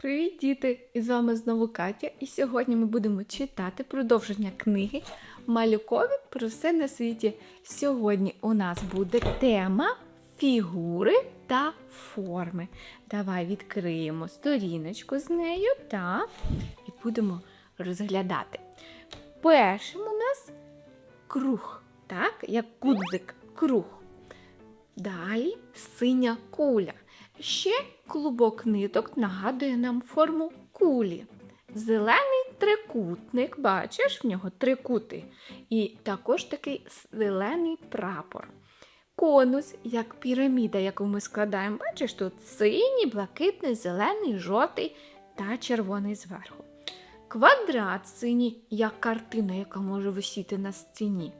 Привіт, діти! І з вами знову Катя. І сьогодні ми будемо читати продовження книги Малюкові про все на світі. Сьогодні у нас буде тема фігури та форми. Давай відкриємо сторіночку з нею та і будемо розглядати. Першим у нас круг, так, як кудзик, круг. Далі синя куля. Ще клубок ниток нагадує нам форму кулі. Зелений трикутник, бачиш, в нього три кути. І також такий зелений прапор. Конус, як піраміда, яку ми складаємо, бачиш, тут синій, блакитний, зелений, жовтий та червоний зверху. Квадрат синій, як картина, яка може висіти на стіні.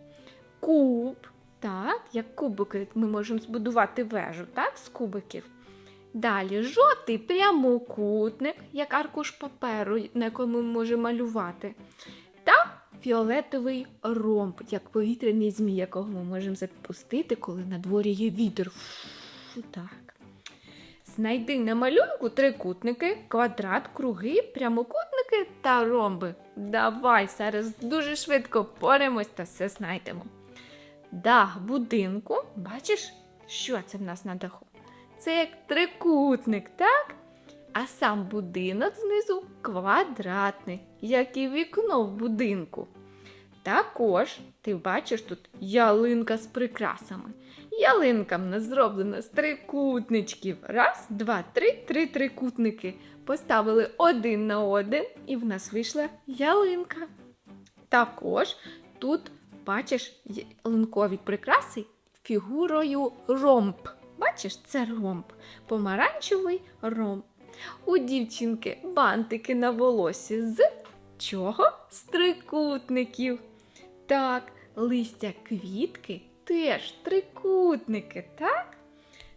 Куб, так, як кубики, ми можемо збудувати вежу, так, з кубиків. Далі жовтий прямокутник, як аркуш паперу, на якому ми можемо малювати. Та фіолетовий ромб, як повітряний змій, якого ми можемо запустити, коли на дворі є вітер. Фу, так. Знайди на малюнку трикутники, квадрат, круги, прямокутники та ромби. Давай зараз дуже швидко поремось та все знайдемо. Дах будинку, бачиш, що це в нас на даху? Це як трикутник, так? А сам будинок знизу квадратний, як і вікно в будинку. Також ти бачиш тут ялинка з прикрасами. Ялинка в нас зроблена з трикутничків. Раз, два, три, три трикутники. Поставили один на один, і в нас вийшла ялинка. Також тут бачиш ялинкові прикраси фігурою ромб. Бачиш, це ромб, помаранчевий ромб. У дівчинки бантики на волосі з чого? З трикутників. Так, листя квітки теж трикутники, так?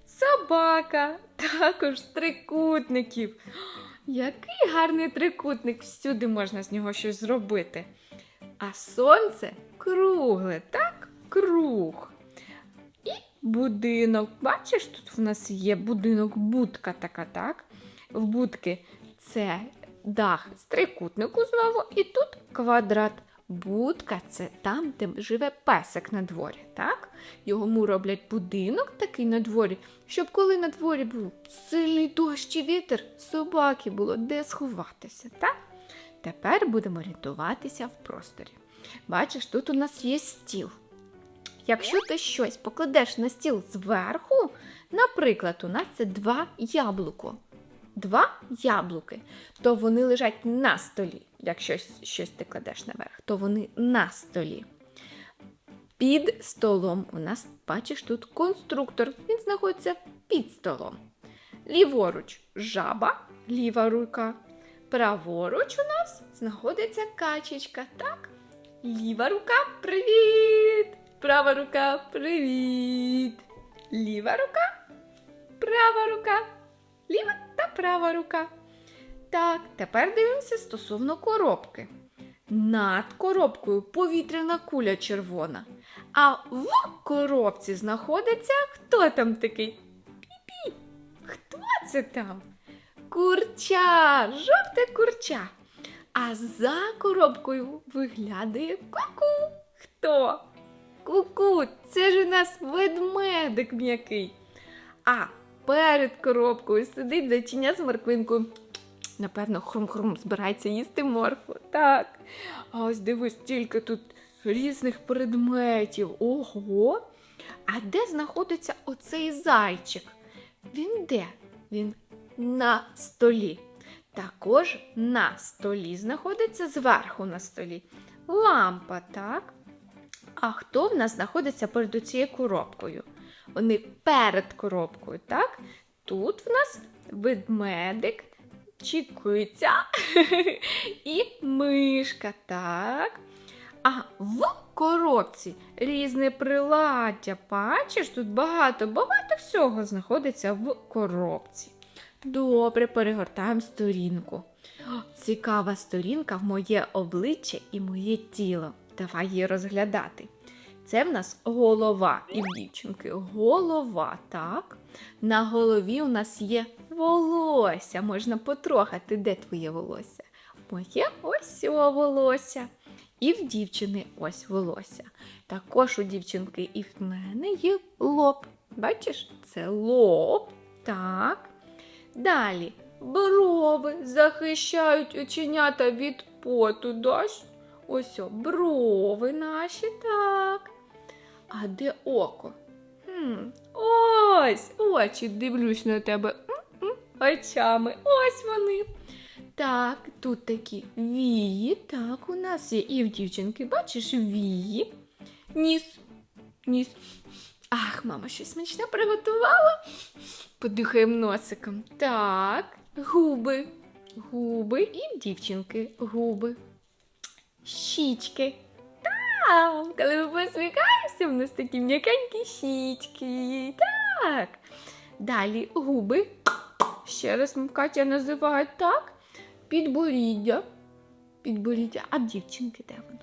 Собака також трикутників. Який гарний трикутник, всюди можна з нього щось зробити. А сонце кругле, так? Круг. Будинок. Бачиш, тут в нас є будинок, будка така, так? В будки це дах з трикутнику знову, і тут квадрат. Будка це там, де живе песик на дворі, так? Йому роблять будинок такий на дворі, щоб коли на дворі був сильний дощ і вітер, собаки було де сховатися, так? Тепер будемо орієнтуватися в просторі. Бачиш, тут у нас є стіл. Якщо ти щось покладеш на стіл зверху, наприклад, у нас це два яблуко. Два яблуки, то вони лежать на столі. Якщо щось ти кладеш наверх, то вони на столі. Під столом у нас, бачиш, тут конструктор. Він знаходиться під столом. Ліворуч жаба, ліва рука. Праворуч у нас знаходиться качечка. Так? Ліва рука привіт! Права рука привіт! Ліва рука, права рука, ліва та права рука. Так, тепер дивимося стосовно коробки. Над коробкою повітряна куля червона. А в коробці знаходиться хто там такий? Пі-пі. Хто це там? Курча, жовте курча. А за коробкою виглядає ку-ку. Хто? Ку-ку, це ж у нас ведмедик м'який. А перед коробкою сидить зайчиня з морквинкою. Напевно, хрум-хрум збирається їсти морфу. Так. А ось дивись, стільки тут різних предметів. Ого. А де знаходиться оцей зайчик? Він де? Він на столі. Також на столі знаходиться зверху на столі лампа, так? А хто в нас знаходиться перед цією коробкою? Вони перед коробкою, так? Тут в нас ведмедик, чікиця і мишка, так? А в коробці різне приладдя. Бачиш, тут багато, багато всього знаходиться в коробці. Добре, перегортаємо сторінку. Цікава сторінка в моє обличчя і моє тіло. Давай її розглядати. Це в нас голова і в дівчинки. Голова, так. На голові у нас є волосся. Можна потрогати, де твоє волосся. Моє ось о волосся. І в дівчини ось волосся. Також у дівчинки і в мене є лоб. Бачиш, це лоб. Так. Далі брови захищають оченята від поту. Даш? Ось о, брови наші, так. А де око? Хм, ось очі дивлюсь на тебе очами. Ось вони. Так, тут такі вії. Так, у нас є і в дівчинки, бачиш, вії. Ніс. Ніс. Ах, мама щось смачне приготувала. Подихаємо носиком. Так, губи. Губи і в дівчинки губи. Щічки. Так, коли ми посміхаємося, в нас такі м'якенькі щічки. Так. Далі губи. Ще раз Катя називає так. Підборіддя. Підборіддя. А дівчинки де воно?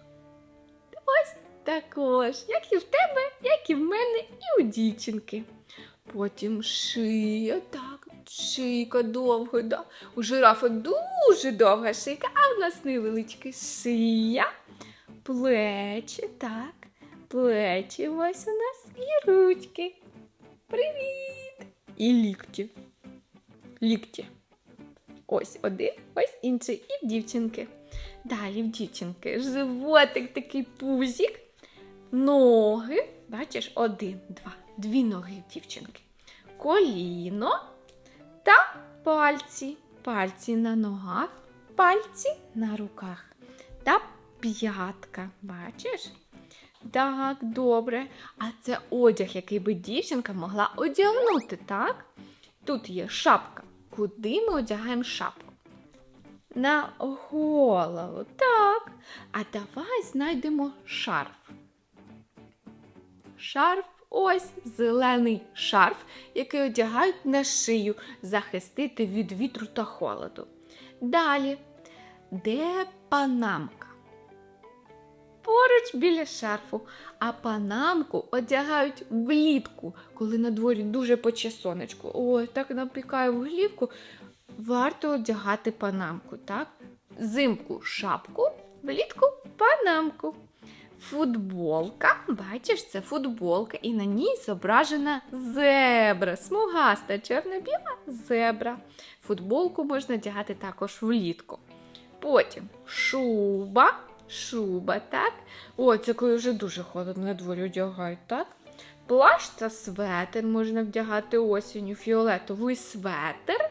Ось також. Як і в тебе, як і в мене, і у дівчинки. Потім шия, так, шийка довга, да. У жирафа дуже довга шийка, а в нас невеличка шия, плечі, так, плечі ось у нас і ручки. Привіт! І лікті. Лікті. Ось один, ось інший і в дівчинки. Далі в дівчинки животик такий пузик, ноги. Бачиш, один, два, дві ноги в дівчинки. Коліно та пальці. Пальці на ногах, пальці на руках. Та п'ятка. Бачиш? Так, добре. А це одяг, який би дівчинка могла одягнути, так? Тут є шапка. Куди ми одягаємо шапку? На голову. Так. А давай знайдемо шарф. Шарф ось зелений шарф, який одягають на шию, захистити від вітру та холоду. Далі, де панамка? Поруч біля шарфу, а панамку одягають влітку, коли на дворі дуже пече сонечко. Ой, так напікає вуглівку. Варто одягати панамку, так? Зимку шапку, влітку панамку. Футболка, бачиш, це футболка, і на ній зображена зебра, смугаста, чорно-біла зебра. Футболку можна одягати також влітку. Потім шуба, шуба, так? О, це коли вже дуже холодно на дворі одягають, так? Плащ та светр можна вдягати осінню, фіолетовий светр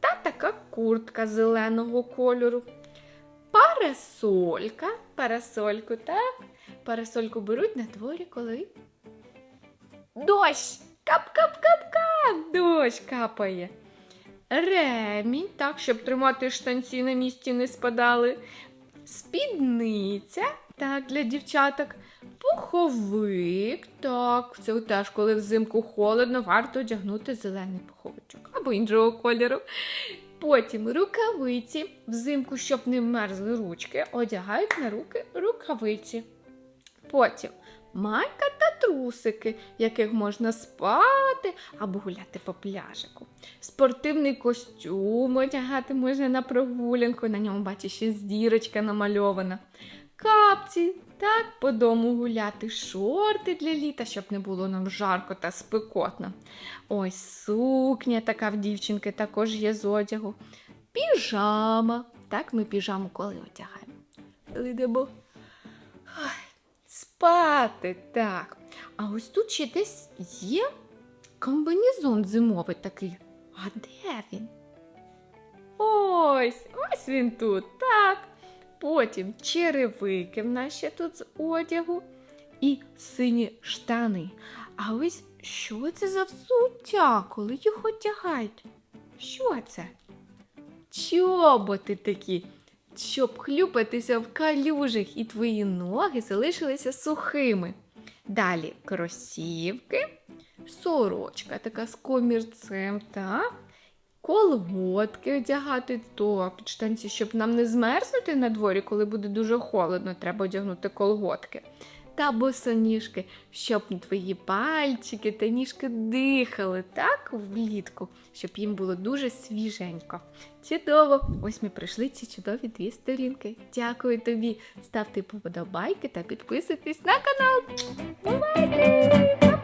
та така куртка зеленого кольору. Парасолька, парасольку, так? Парасольку беруть на дворі, коли дощ! Кап-кап-кап-кап! Дощ капає. Ремінь, так, щоб тримати штанці на місці не спадали. Спідниця, так, для дівчаток. Пуховик, так, це теж, коли взимку холодно, варто одягнути зелений пуховичок або іншого кольору. Потім рукавиці, взимку, щоб не мерзли ручки, одягають на руки рукавиці. Потім майка та трусики, в яких можна спати або гуляти по пляжику. Спортивний костюм одягати можна на прогулянку, на ньому бачиш ще дірочка намальована. Капці, так, по дому гуляти, шорти для літа, щоб не було нам жарко та спекотно. Ось сукня така в дівчинки також є з одягу. Піжама. Так, ми піжаму коли одягаємо. Йдемо спати, так. А ось тут ще десь є комбінезон зимовий такий. А де він? Ось, ось він тут, так. Потім черевики в нас ще тут з одягу і сині штани. А ось що це за взуття, коли їх одягають? Що це? Чоботи такі, щоб хлюпатися в калюжах, і твої ноги залишилися сухими. Далі кросівки, сорочка така з комірцем, так? Колготки одягати то під штанці, щоб нам не змерзнути на дворі, коли буде дуже холодно, треба одягнути колготки. та босоніжки, щоб твої пальчики та ніжки дихали так влітку, щоб їм було дуже свіженько. Чудово! Ось ми пройшли ці чудові дві сторінки. Дякую тобі. Ставте вподобайки та підписуйтесь на канал. Бувайте!